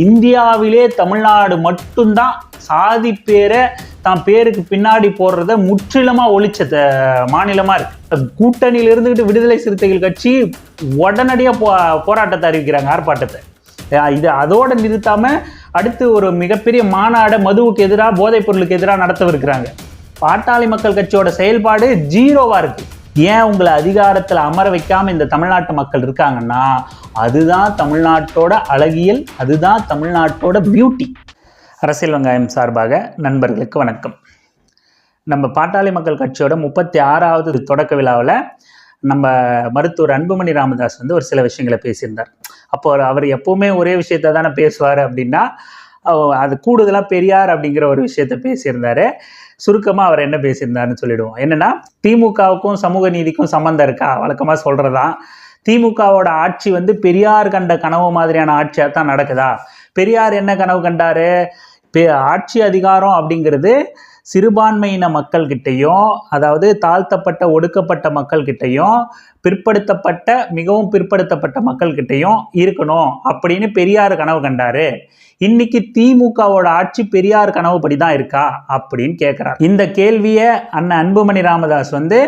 இந்தியாவிலே தமிழ்நாடு மட்டும்தான் சாதி பேரை தான் பேருக்கு பின்னாடி போடுறத முற்றிலுமா ஒழிச்ச மாநிலமாக மாநிலமா இருக்கு. கூட்டணியில் இருந்துகிட்டு விடுதலை சிறுத்தைகள் கட்சி உடனடியாக போ போராட்டத்தை அறிவிக்கிறாங்க ஆர்ப்பாட்டத்தை. இது அதோட நிறுத்தாம அடுத்து ஒரு மிகப்பெரிய மாநாடை மதுவுக்கு எதிராக போதைப் பொருளுக்கு எதிராக நடத்தவிருக்கிறாங்க. பாட்டாளி மக்கள் கட்சியோட செயல்பாடு ஜீரோவா இருக்கு. ஏன் உங்களை அதிகாரத்தில் அமர வைக்காம இந்த தமிழ்நாட்டு மக்கள் இருக்காங்கன்னா அதுதான் தமிழ்நாட்டோட அழகியல் அதுதான் தமிழ்நாட்டோட பியூட்டி அரசியல் வெங்காயம் சார்பாக நண்பர்களுக்கு வணக்கம். நம்ம பாட்டாளி மக்கள் கட்சியோட முப்பத்தி ஆறாவது தொடக்க விழாவில் நம்ம மருத்துவர் அன்புமணி ராமதாஸ் வந்து ஒரு சில விஷயங்களை பேசியிருந்தார். அப்போ அவர் எப்போவுமே எப்பவுமே ஒரே விஷயத்த தானே பேசுவார் அப்படின்னா அது கூடுதலாக பெரியார் அப்படிங்கிற ஒரு விஷயத்த பேசியிருந்தாரு. சுருக்கமாக அவர் என்ன பேசியிருந்தாருன்னு சொல்லிடுவோம். என்னென்னா திமுகவுக்கும் சமூக நீதிக்கும் சம்மந்தம் இருக்கா? வழக்கமாக சொல்கிறதான் திமுகவோட ஆட்சி வந்து பெரியார் கண்ட கனவு மாதிரியான ஆட்சியாக தான் நடக்குதா? பெரியார் என்ன கனவு கண்டார்? ஆட்சி அதிகாரம் அப்படிங்கிறது சிறுபான்மையின மக்கள்கிட்டையும் அதாவது தாழ்த்தப்பட்ட ஒடுக்கப்பட்ட மக்கள்கிட்டையும் பிற்படுத்தப்பட்ட மிகவும் பிற்படுத்தப்பட்ட மக்கள்கிட்டையும் இருக்கணும் அப்படின்னு பெரியார் கனவு கண்டாரு. இன்னைக்கு திமுகவோட ஆட்சி பெரியார் கனவுப்படி தான் இருக்கா அப்படின்னு கேட்குறாரு இந்த கேள்வியை அண்ணன் அன்புமணி ராமதாஸ் வந்து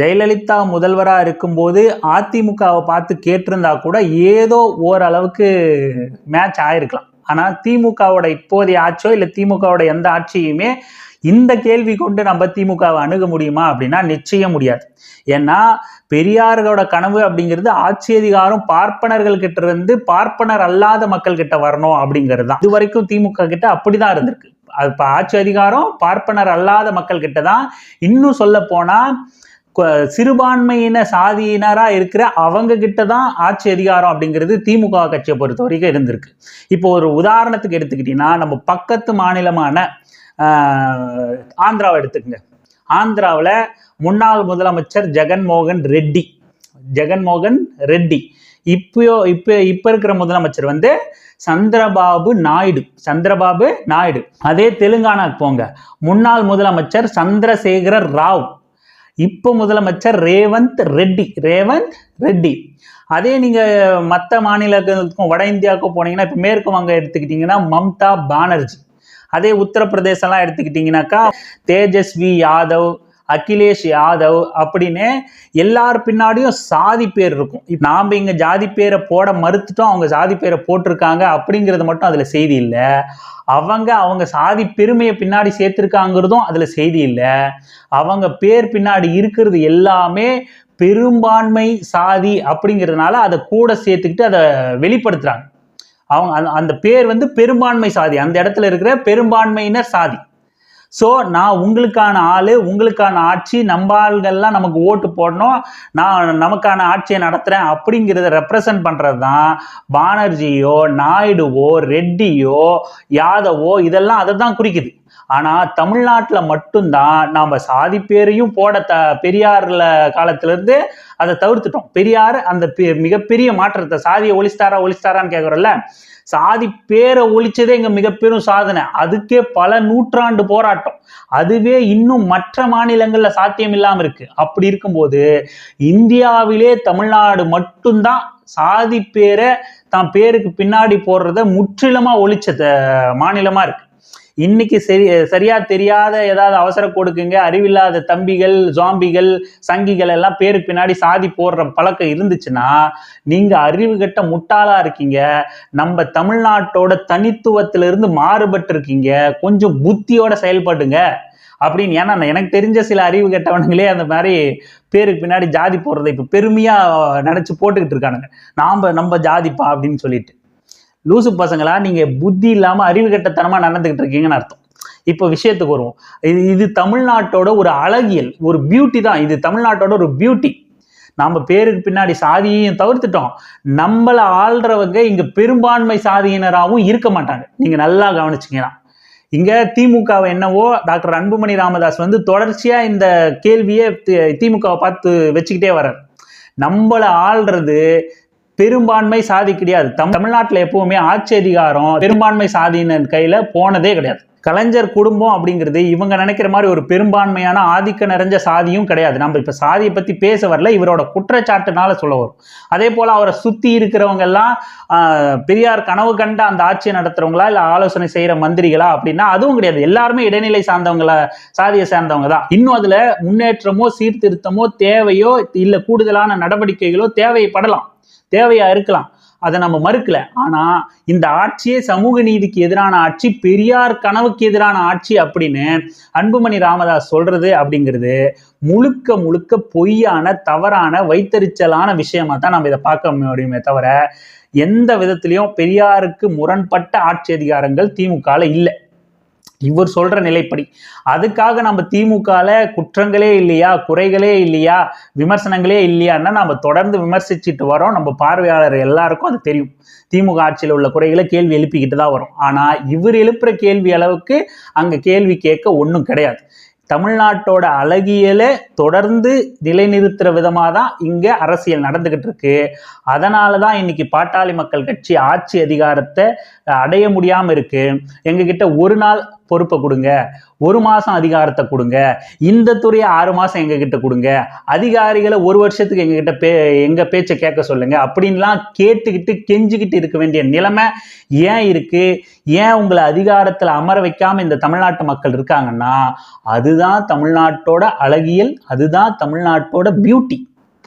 ஜெயலலிதா முதல்வராக இருக்கும்போது அதிமுகவை பார்த்து கேட்டிருந்தா கூட ஏதோ ஓரளவுக்கு மேட்ச் ஆயிருக்கலாம். ஆனால் திமுகவோட இப்போதைய ஆட்சியோ இல்லை திமுகவோட எந்த ஆட்சியுமே இந்த கேள்வி கொண்டு நம்ம திமுகவை அணுக முடியுமா அப்படின்னா நிச்சயம் முடியாது. ஏன்னா பெரியார்களோட கனவு அப்படிங்கிறது ஆட்சி அதிகாரம் பார்ப்பனர்கள் கிட்ட இருந்து பார்ப்பனர் அல்லாத மக்கள் கிட்ட வரணும் அப்படிங்கிறது தான். இது வரைக்கும் திமுக கிட்ட அப்படிதான் இருந்திருக்கு. அது இப்போ ஆட்சி அதிகாரம் பார்ப்பனர் அல்லாத மக்கள் கிட்ட தான் இன்னும் சொல்ல போனா சிறுபான்மையின சாதியினரா இருக்கிற அவங்க கிட்ட தான் ஆட்சி அதிகாரம் அப்படிங்கிறது திமுக கட்சியை பொறுத்த வரைக்கும் இருந்திருக்கு. இப்போ ஒரு உதாரணத்துக்கு எடுத்துக்கிட்டீங்கன்னா நம்ம பக்கத்து மாநிலமான ஆந்திராவை எடுத்துக்கங்க. ஆந்திராவில் முன்னாள் முதலமைச்சர் ஜெகன்மோகன் ரெட்டி. ஜெகன்மோகன் ரெட்டி. இப்போ இப்போ இப்போ இருக்கிற முதலமைச்சர் வந்து சந்திரபாபு நாயுடு. சந்திரபாபு நாயுடு. அதே தெலுங்கானாக்கு போங்க. முன்னாள் முதலமைச்சர் சந்திரசேகர ராவ். இப்போ முதலமைச்சர் ரேவந்த் ரெட்டி. ரேவந்த் ரெட்டி. அதே நீங்கள் மற்ற மாநிலங்களுக்கும் வட இந்தியாவுக்கும் போனீங்கன்னா இப்போ மேற்கு வங்கம் எடுத்துக்கிட்டிங்கன்னா மம்தா பானர்ஜி. அதே உத்தரப்பிரதேசம்லாம் எடுத்துக்கிட்டிங்கனாக்கா தேஜஸ்வி யாதவ் அகிலேஷ் யாதவ் அப்படின்னு எல்லார் பின்னாடியும் சாதி பேர் இருக்கும். இப்ப நாம இங்க ஜாதி பேரை போட மறுத்துட்டோம் அவங்க சாதி பேரை போட்டிருக்காங்க அப்படிங்கிறது மட்டும் அதுல செய்தி இல்லை. அவங்க அவங்க சாதி பெருமையை பின்னாடி சேர்த்திருக்காங்கிறதும் அதுல செய்தி இல்லை. அவங்க பேர் பின்னாடி இருக்கிறது எல்லாமே பெரும்பான்மை சாதி அப்படிங்கிறதுனால அதை கூட சேர்த்துக்கிட்டு அதை வெளிப்படுத்துறாங்க. அவங்க அந்த- அந்த பேர் வந்து பெரும்பான்மை சாதி. அந்த இடத்துல இருக்கிற பெரும்பான்மையினர் சாதி. ஸோ நான் உங்களுக்கான ஆள் உங்களுக்கான ஆட்சி நம்ம ஆள்கள்லாம் நமக்கு ஓட்டு போடணும். நான் நமக்கான ஆட்சியை நடத்துகிறேன் அப்படிங்கிறத ரெப்ரசன்ட் பண்ணுறது தான் பானர்ஜியோ நாயுடுவோ ரெட்டியோ யாதவோ இதெல்லாம் அதை தான் குறிக்குது. ஆனால் தமிழ்நாட்டில் மட்டும்தான் நாம் சாதி பேரையும் போட த பெரியாரில் காலத்திலேருந்து அதை தவிர்த்துட்டோம். பெரியார் அந்த பெ- மிகப்பெரிய மாற்றத்தை சாதியை ஒளிஸ்தாரா ஒளிஸ்தாரான்னு கேட்குறோம்ல சாதி பேரை ஒழிச்சதே இங்கே மிகப்பெரும் சாதனை. அதுக்கே பல நூற்றாண்டு போராட்டம். அதுவே இன்னும் மற்ற மாநிலங்களில் சாத்தியம் இல்லாமல் இருக்கு. அப்படி இருக்கும்போது இந்தியாவிலே தமிழ்நாடு மட்டும்தான் சாதி பேரை தான் பேருக்கு பின்னாடி போடுறத முற்றிலுமா ஒழிச்ச மாநிலமாக மாநிலமா இருக்கு. இன்னைக்கு சரி சரியா தெரியாத ஏதாவது அவசர கொடுக்குங்க அறிவில்லாத தம்பிகள் ஜாம்பிகள் சங்கிகள் எல்லாம் பேருக்கு பின்னாடி சாதி போடுற பழக்கம் இருந்துச்சுன்னா நீங்க அறிவு கட்ட முட்டாளா இருக்கீங்க. நம்ம தமிழ்நாட்டோட தனித்துவத்திலிருந்து மாறுபட்டு இருக்கீங்க கொஞ்சம் புத்தியோட செயல்படுங்க. அப்படின்னு ஏன்னா நான் எனக்கு தெரிஞ்ச சில அறிவு கெட்டவனுங்களே அந்த மாதிரி பேருக்கு பின்னாடி ஜாதி போடுறதை இப்போ பெருமையா நினைச்சு போட்டுக்கிட்டு இருக்கானுங்க. நாம நம்ம ஜாதிப்பா அப்படின்னு சொல்லிட்டு. லூசு பசங்களா நீங்க புத்தி இல்லாம அறிவு கட்டத்தனமாக நடந்துகிட்டு இருக்கீங்கன்னு அர்த்தம். இப்போ விஷயத்துக்கு வருவோம். இது இது தமிழ்நாட்டோட ஒரு அழகியல் ஒரு பியூட்டி தான். இது தமிழ்நாட்டோட ஒரு பியூட்டி நாம் பேருக்கு பின்னாடி சாதியையும் தவிர்த்துட்டோம். நம்மளை ஆள்றவங்க இங்க பெரும்பான்மை சாதியினராகவும் இருக்க மாட்டாங்க. நீங்க நல்லா கவனிச்சிங்கன்னா இங்க திமுகவை என்னவோ டாக்டர் அன்புமணி ராமதாஸ் வந்து தொடர்ச்சியா இந்த கேள்வியை தி- திமுகவை பார்த்து வச்சுக்கிட்டே வர்றார். நம்மளை ஆள்றது பெரும்பான்மை சாதி கிடையாது. தம் தமிழ்நாட்டில் எப்பவுமே ஆட்சி அதிகாரம் பெரும்பான்மை சாதியினர் கையில போனதே கிடையாது. கலைஞர் குடும்பம் அப்படிங்கிறது இவங்க நினைக்கிற மாதிரி ஒரு பெரும்பான்மையான ஆதிக்க நிறைஞ்ச சாதியும் கிடையாது. நம்ம இப்போ சாதியை பற்றி பேச வரல இவரோட குற்றச்சாட்டுனால சொல்ல வரும். அதே போல் அவரை சுற்றி இருக்கிறவங்க எல்லாம் பெரியார் கனவு கண்ட அந்த ஆட்சியை நடத்துறவங்களா இல்லை ஆலோசனை செய்கிற மந்திரிகளா அப்படின்னா அதுவும் கிடையாது. எல்லாருமே இடைநிலை சார்ந்தவங்கள சாதியை சார்ந்தவங்க தான். இன்னும் அதில் முன்னேற்றமோ சீர்திருத்தமோ தேவையோ இல்லை கூடுதலான நடவடிக்கைகளோ தேவைப்படலாம். தேவையா இருக்கலாம். அதை நம்ம மறுக்கல. ஆனா இந்த ஆட்சியே சமூக நீதிக்கு எதிரான ஆட்சி பெரியார் கனவுக்கு எதிரான ஆட்சி அப்படின்னு அன்புமணி ராமதாஸ் சொல்றது அப்படிங்கிறது முழுக்க முழுக்க பொய்யான தவறான வைத்தறிச்சலான விஷயமா தான் நம்ம இதை பார்க்க முடியுமே தவிர எந்த விதத்திலையும் பெரியாருக்கு முரண்பட்ட ஆட்சி அதிகாரங்கள் திமுகல இல்லை. இவர் சொல்ற நிலைப்படி. அதுக்காக நம்ம திமுகல குற்றங்களே இல்லையா குறைகளே இல்லையா விமர்சனங்களே இல்லையான்னா நம்ம தொடர்ந்து விமர்சிச்சுட்டு வரோம். நம்ம பார்வையாளர் எல்லாருக்கும் அது தெரியும். திமுக ஆட்சியில் உள்ள குறைகளை கேள்வி எழுப்பிக்கிட்டு தான் வரும். ஆனால் இவர் எழுப்புற கேள்வி அளவுக்கு அங்கே கேள்வி கேட்க ஒன்றும் கிடையாது. தமிழ்நாட்டோட அழகியலை தொடர்ந்து நிலைநிறுத்துற விதமாக தான் இங்கே அரசியல் நடந்துக்கிட்டு இருக்கு. அதனால தான் இன்னைக்கு பாட்டாளி மக்கள் கட்சி ஆட்சி அதிகாரத்தை அடைய முடியாமல் இருக்கு. எங்ககிட்ட ஒரு நாள் பொறுப்பை கொடுங்க. ஒரு மாதம் அதிகாரத்தை கொடுங்க. இந்த துறையை ஆறு மாதம் எங்ககிட்ட கொடுங்க. அதிகாரிகளை ஒரு வருஷத்துக்கு எங்ககிட்ட பே எங்கள் பேச்சை கேட்க சொல்லுங்க. அப்படின்லாம் கேட்டுக்கிட்டு கெஞ்சிக்கிட்டு இருக்க வேண்டிய நிலைமை ஏன் இருக்குது ஏன் உங்களை அதிகாரத்தில் அமர வைக்காம இந்த தமிழ்நாட்டு மக்கள் இருக்காங்கன்னா அதுதான் தமிழ்நாட்டோட அழகியல் அதுதான் தமிழ்நாட்டோட பியூட்டி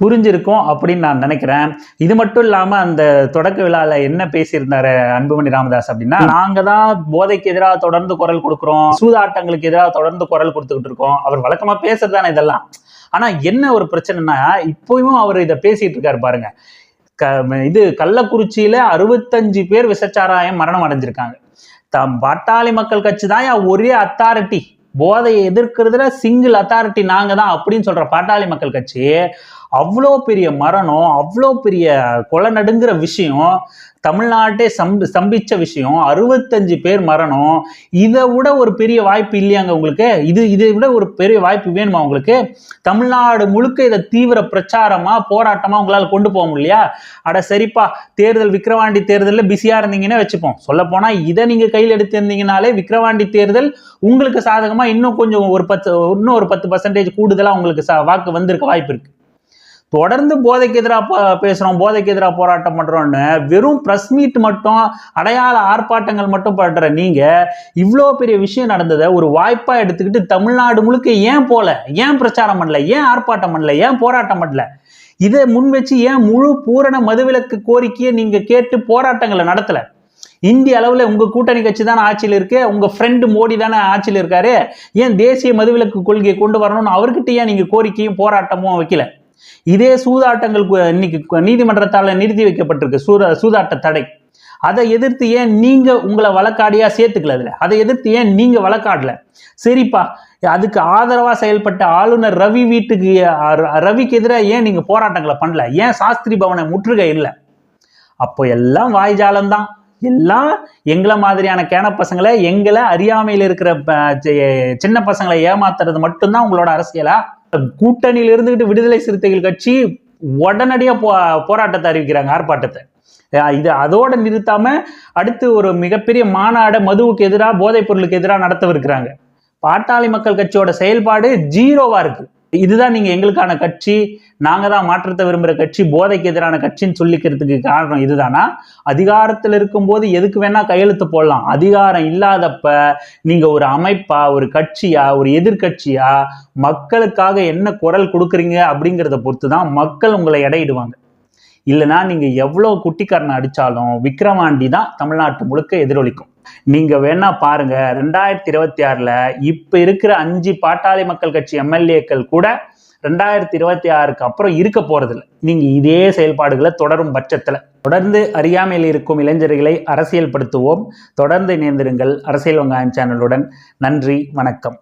புரிஞ்சிருக்கும் அப்படின்னு நான் நினைக்கிறேன். இது மட்டும் இல்லாமல் அந்த தொடக்க விழாவில் என்ன பேசியிருந்தாரு அன்புமணி ராமதாஸ் அப்படின்னா நாங்க தான் போதைக்கு எதிராக தொடர்ந்து குரல் கொடுக்குறோம் சூதாட்டங்களுக்கு எதிராக தொடர்ந்து குரல் கொடுத்துக்கிட்டு இருக்கோம். அவர் வழக்கமா பேசுறதுதானே இதெல்லாம். ஆனால் என்ன ஒரு பிரச்சனைனா இப்பவும் அவர் இதை பேசிட்டு இருக்காரு பாருங்க. க- இது கள்ளக்குறிச்சியில அறுபத்தஞ்சு பேர் விசச்சாராயம் மரணம் அடைஞ்சிருக்காங்க. தம் பாட்டாளி மக்கள் கட்சி தான் ஒரே அத்தாரிட்டி போதையை எதிர்க்கிறதுல சிங்கிள் அத்தாரிட்டி நாங்க தான் அப்படின்னு சொல்ற பாட்டாளி மக்கள் கட்சி அவ்வளோ பெரிய மரணம் அவ்வளோ பெரிய கொலை நடுங்கிற விஷயம் தமிழ்நாட்டே சம்பி ஸ்தம்பிச்ச விஷயம் அறுபத்தஞ்சு பேர் மரணம் இதை விட ஒரு பெரிய வாய்ப்பு இல்லையாங்க உங்களுக்கு? இது இதை விட ஒரு பெரிய வாய்ப்பு வேணுமா உங்களுக்கு? தமிழ்நாடு முழுக்க இதை தீவிர பிரச்சாரமாக போராட்டமாக உங்களால் கொண்டு போக முடியலையா? அட சரிப்பா தேர்தல் விக்கிரவாண்டி தேர்தலில் பிஸியாக இருந்தீங்கன்னே வச்சுப்போம். சொல்லப்போனால் இதை நீங்கள் கையில் எடுத்திருந்தீங்கனாலே விக்கிரவாண்டி தேர்தல் உங்களுக்கு சாதகமாக இன்னும் கொஞ்சம் ஒரு பத்து இன்னும் ஒரு பத்து பர்சன்டேஜ் கூடுதலாக உங்களுக்கு சா- வாக்கு வந்திருக்க வாய்ப்பு இருக்குது தொடர்ந்து போதைக்கு எதிராக பேசுகிறோம் போதைக்கு எதிராக போராட்டம் பண்ணுறோன்னு வெறும் ப்ரெஸ் மீட் மட்டும் அடையாள ஆர்ப்பாட்டங்கள் மட்டும் பண்ணுற நீங்கள் இவ்வளோ பெரிய விஷயம் நடந்ததை ஒரு வாய்ப்பாக எடுத்துக்கிட்டு தமிழ்நாடு முழுக்க ஏன் போல? ஏன் பிரச்சாரம் பண்ணல? ஏன் ஆர்ப்பாட்டம் பண்ணல? ஏன் போராட்டம் பண்ணல? இதை முன் வச்சு ஏன் முழு பூரண மதுவிலக்கு கோரிக்கையை நீங்கள் கேட்டு போராட்டங்களை நடத்தலை? இந்திய அளவில் உங்கள் கூட்டணி கட்சி தானே ஆட்சியில் இருக்கு உங்கள் ஃப்ரெண்டு மோடி தானே ஆட்சியில் இருக்காரு ஏன் தேசிய மதுவிலக்கு கொள்கையை கொண்டு வரணும்னு அவர்கிட்ட ஏன் நீங்கள் கோரிக்கையும் போராட்டமும் வைக்கல? இதே சூதாட்டங்கள் இன்னைக்கு நீதிமன்றத்தால் நிறுத்தி வைக்கப்பட்டிருக்கு. சூதா சூதாட்ட தடை. அதை எதிர்த்து ஏன் நீங்கள் உங்களை வழக்காடியாக சேர்த்துக்கல அதில்? அதை எதிர்த்து ஏன் நீங்கள் வழக்காடல? சரிப்பா அதுக்கு ஆதரவாக செயல்பட்ட ஆளுநர் ரவி வீட்டுக்கு ரவிக்கு எதிராக ஏன் நீங்கள் போராட்டங்களை பண்ணல? ஏன் சாஸ்திரி பவனை முற்றுகை இல்லை? அப்போ எல்லாம் வாய்ஜாலம்தான் எல்லாம் எங்களை மாதிரியான கேன பசங்களை எங்களை அறியாமையில் இருக்கிற சின்ன பசங்களை ஏமாத்துறது மட்டும்தான் உங்களோட அரசியலா? கூட்டணியில் இருந்துகிட்டு விடுதலை சிறுத்தைகள் கட்சி உடனடியாக போ போராட்டத்தை அறிவிக்கிறாங்க ஆர்ப்பாட்டத்தை. இது அதோட நிறுத்தாம அடுத்து ஒரு மிகப்பெரிய மாநாடை மதுவுக்கு எதிராக போதைப் பொருளுக்கு எதிராக நடத்தவிருக்கிறாங்க. பாட்டாளி மக்கள் கட்சியோட செயல்பாடு ஜீரோவா இருக்கு. இதுதான் நீங்க எங்களுக்கான கட்சி. நாங்க தான் மாற்றத்தை விரும்புகிற கட்சி. போதைக்கு எதிரான கட்சின்னு சொல்லிக்கிறதுக்கு காரணம் இதுதானா? அதிகாரத்தில் இருக்கும்போது எதுக்கு வேணா கையெழுத்து போடலாம். அதிகாரம் இல்லாதப்ப நீங்க ஒரு அமைப்பா ஒரு கட்சியா ஒரு எதிர்க்கட்சியா மக்களுக்காக என்ன குரல் கொடுக்குறீங்க அப்படிங்கிறத பொறுத்து தான் மக்கள் உங்களை எடையிடுவாங்க. இல்லைன்னா நீங்க எவ்வளவு குட்டிக்காரனை அடிச்சாலும் விக்ரவாண்டி தான் தமிழ்நாட்டு முழுக்க எதிரொலிக்கும். நீங்க வேணா பாருங்க. ரெண்டாயிரத்தி இருபத்தி ஆறுல இப்ப இருக்கிற அஞ்சு பாட்டாளி மக்கள் கட்சி எம்எல்ஏக்கள் கூட ரெண்டாயிரத்தி இருபத்தி ஆறுக்கு அப்புறம் இருக்க போறதில்ல. நீங்க இதே செயல்பாடுகளை தொடரும் பட்சத்துல. தொடர்ந்து அறியாமையில் இருக்கும் இளைஞர்களை அரசியல் படுத்துவோம் தொடர்ந்து இணைந்திருங்கள். அரசியல் வங்காயம் சேனலுடன். நன்றி. வணக்கம்.